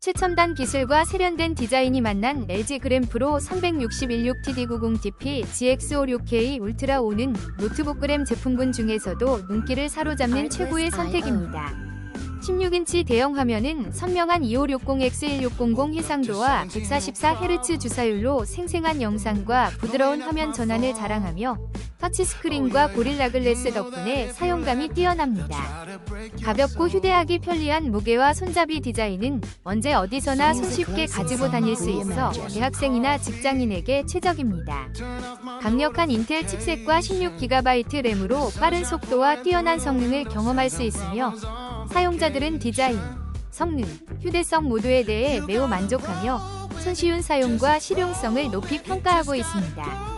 최첨단 기술과 세련된 디자인이 만난 LG 그램프로 361-6TD90DP GX56K 울트라 5는 노트북 그램 제품군 중에서도 눈길을 사로잡는 최고의 선택입니다. 16인치 대형 화면은 선명한 2560X1600 해상도와 144Hz 주사율로 생생한 영상과 부드러운 화면 전환을 자랑하며 터치스크린과 고릴라 글래스 덕분에 사용감이 뛰어납니다. 가볍고 휴대하기 편리한 무게와 손잡이 디자인은 언제 어디서나 손쉽게 가지고 다닐 수 있어 대학생이나 직장인에게 최적입니다. 강력한 인텔 칩셋과 16GB 램으로 빠른 속도와 뛰어난 성능을 경험할 수 있으며 사용자들은 디자인, 성능, 휴대성 모두에 대해 매우 만족하며 손쉬운 사용과 실용성을 높이 평가하고 있습니다.